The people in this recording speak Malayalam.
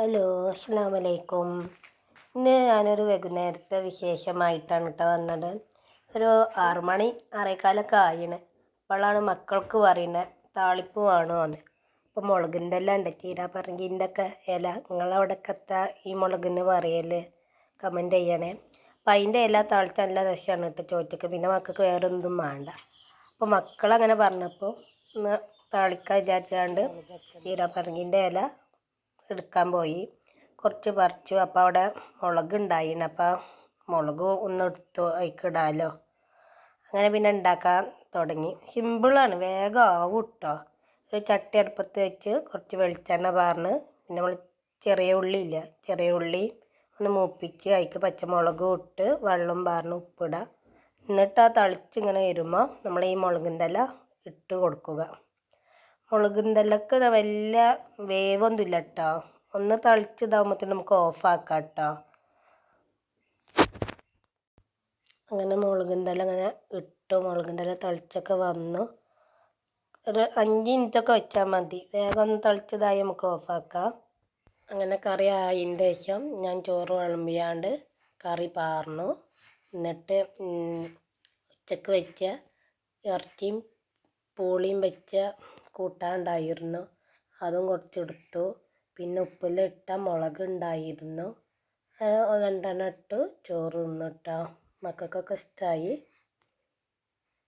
ഹലോ അസ്സാം വലൈക്കും ഇന്ന് ഞാനൊരു വൈകുന്നേരത്തെ വിശേഷമായിട്ടാണ് കേട്ടോ വന്നത്. ഒരു ആറുമണി ആറേക്കാലൊക്കെ ആയിണ്. അപ്പോഴാണ് മക്കൾക്ക് പറയുന്നത് താളിപ്പ് വേണോ എന്ന് അപ്പോൾ മുളകിന്റെ എല്ലാം ഉണ്ട് തീരാ ചീരാപ്പറങ്കീന്റെ ഒക്കെ ഇല നിങ്ങളവിടെയൊക്കെ എത്താ ഈ മുളകിന് പറയൽ കമന്റ് ചെയ്യണേ. അപ്പം അതിന്റെ ഇല താളിച്ച് നല്ല രസമാണ് കേട്ടോ ചോറ്റക്ക്. പിന്നെ മക്കൾക്ക് വേറെ ഒന്നും വേണ്ട. അപ്പോൾ മക്കളങ്ങനെ പറഞ്ഞപ്പോൾ ഒന്ന് താളിക്കാൻ വിചാരിച്ചാണ്ട് തീരാ പറഞ്ഞിന്റെ ഇല എടുക്കാൻ പോയി. കുറച്ച് പറിച്ചു. അപ്പോൾ അവിടെ മുളക് ഉണ്ടായിന്. അപ്പോൾ മുളക് ഒന്ന് എടുത്തു അതിക്കിടാമല്ലോ അങ്ങനെ പിന്നെ ഉണ്ടാക്കാൻ തുടങ്ങി. സിമ്പിളാണ് വേഗം ആവും കേട്ടോ ഒരു ചട്ടി അടുപ്പത്ത് വെച്ച് കുറച്ച് വെളിച്ചെണ്ണ പാർന്ന് പിന്നെ നമ്മൾ ചെറിയ ഉള്ളി ഇല്ല. ചെറിയ ഉള്ളി ഒന്ന് മൂപ്പിച്ച് അതിക്ക് പച്ചമുളകും ഇട്ട് വെള്ളം പാർന്ന് ഉപ്പിടുക എന്നിട്ട് ആ തളിച്ചിങ്ങനെ വരുമ്പോൾ നമ്മൾ ഈ മുളകിന്റെ ഇട്ട് കൊടുക്കുക. മുളകിന്റെ വല്ല വലിയ വേവൊന്നും ഇല്ല കേട്ടോ ഒന്ന് തളിച്ച് ഇതാകുമ്പോഴത്തേനും നമുക്ക് ഓഫാക്കാം കേട്ടോ അങ്ങനെ മുളകുന്തല അങ്ങനെ ഇട്ടു. മുളകുന്തല തളിച്ചൊക്കെ വന്നു. ഒരു അഞ്ച് മിനിറ്റൊക്കെ വെച്ചാൽ മതി. വേഗം ഒന്ന് തളിച്ചതായി നമുക്ക് ഓഫാക്കാം. അങ്ങനെ കറി ആയതിന്റെ ശേഷം ഞാൻ ചോറ് വിളമ്പിയാണ്ട് കറി പാർന്നു. എന്നിട്ട് ഉച്ചയ്ക്ക് വെച്ച ഇറച്ചിയും പൂളിയും വെച്ച കൂട്ടാനുണ്ടായിരുന്നു. അതും കുറച്ചെടുത്തു പിന്നെ ഉപ്പിലിട്ട മുളക് ഉണ്ടായിരുന്നു രണ്ടെണ്ണം ഇട്ടു. ചോറ് തിന്നു കേട്ടോ മക്കൾക്കൊക്കെ ഇഷ്ടമായി